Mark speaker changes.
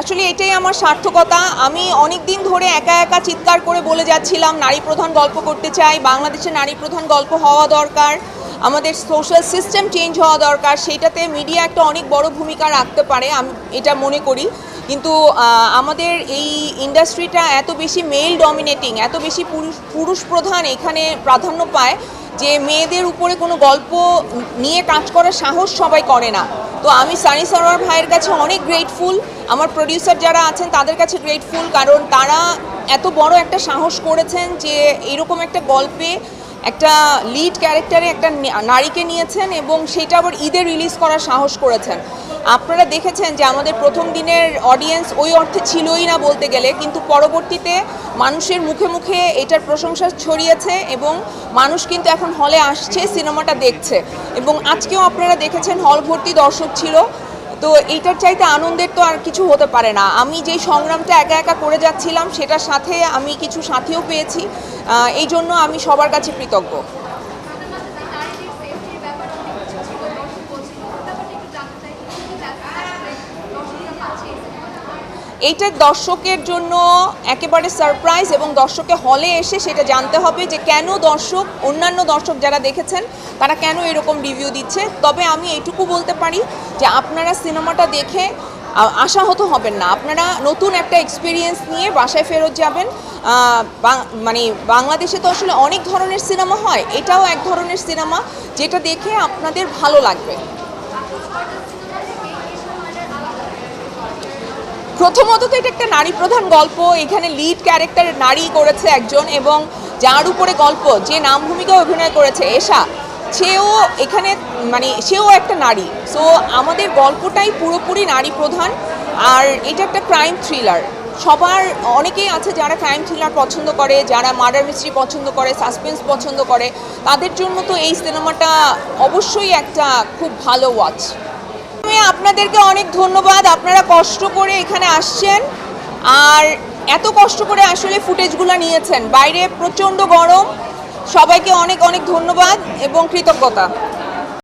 Speaker 1: আসলে এটাই আমার সার্থকতা। আমি অনেক দিন ধরে একা একা চিৎকার করে বলে যাচ্ছিলাম, নারী প্রধান গল্প করতে চাই বাংলাদেশে নারী প্রধান গল্প হওয়া দরকার, আমাদের সোশ্যাল সিস্টেম চেঞ্জ হওয়া দরকার, সেইটাতে মিডিয়া একটা অনেক বড় ভূমিকা রাখতে পারে, আমি এটা মনে করি। কিন্তু আমাদের এই ইন্ডাস্ট্রিটা এত বেশি মেল ডমিনেটিং এত বেশি পুরুষ পুরুষ প্রধান এখানে প্রাধান্য পায় যে মেয়েদের উপরে কোনো গল্প নিয়ে কাজ করার সাহস সবাই করে না। তো আমি সানি সরোয়ার ভাইয়ের কাছে অনেক গ্রেটফুল আমার প্রডিউসার যারা আছেন, তাদের কাছে গ্রেটফুল কারণ তারা এত বড় একটা সাহস করেছেন যে এরকম একটা গল্পে একটা লিড ক্যারেক্টারে একটা নারীকে নিয়েছেন এবং সেটা আবার ঈদে রিলিজ করার সাহস করেছেন। আপনারা দেখেছেন যে আমাদের প্রথম দিনের অডিয়েন্স ওই অর্থে ছিলই না বলতে গেলে, কিন্তু পরবর্তীতে মানুষের মুখে মুখে এটার প্রশংসা ছড়িয়েছে এবং মানুষ কিন্তু এখন হলে আসছে, সিনেমাটা দেখছে। এবং আজকেও আপনারা দেখেছেন হল ভর্তি দর্শক ছিল। তো এইটার চাইতে আনন্দের তো আর কিছু হতে পারে না। আমি যেই সংগ্রামটা একা একা করে যাচ্ছিলাম, সেটার সাথে আমি কিছু সাথীও পেয়েছি। এই জন্য আমি সবার কাছে কৃতজ্ঞ। এইটা দর্শকের জন্য একেবারে সারপ্রাইজ এবং দর্শকে হলে এসে সেটা জানতে হবে যে কেন দর্শক, অন্যান্য দর্শক যারা দেখেছেন, তারা কেন এরকম রিভিউ দিচ্ছে। তবে আমি এইটুকু বলতে পারি যে আপনারা সিনেমাটা দেখে আশাহত হবেন না। আপনারা নতুন একটা এক্সপিরিয়েন্স নিয়ে বাসায় ফেরত যাবেন। মানে বাংলাদেশে তো আসলে অনেক ধরনের সিনেমা হয়। এটাও এক ধরনের সিনেমা যেটা দেখে আপনাদের ভালো লাগবে। প্রথমত তো এটা একটা নারী প্রধান গল্প। এখানে লিড ক্যারেক্টার নারী করেছে একজন এবং যার উপরে গল্প, যে নাম ভূমিকা অভিনয় করেছে এশা, সেও এখানে মানে সেও একটা নারী। সো আমাদের গল্পটাই পুরোপুরি নারী প্রধান আর এটা একটা ক্রাইম থ্রিলার সবার, অনেকেই আছে যারা ক্রাইম থ্রিলার পছন্দ করে, যারা মার্ডার মিস্ট্রি পছন্দ করে সাসপেন্স পছন্দ করে, তাদের জন্য তো এই সিনেমাটা অবশ্যই একটা খুব ভালো ওয়াচ আমি আপনাদেরকে অনেক ধন্যবাদ। আপনারা কষ্ট করে এখানে আসছেন। আর এত কষ্ট করে আসলে ফুটেজগুলো নিয়েছেন। বাইরে প্রচণ্ড গরম। সবাইকে অনেক অনেক ধন্যবাদ এবং কৃতজ্ঞতা।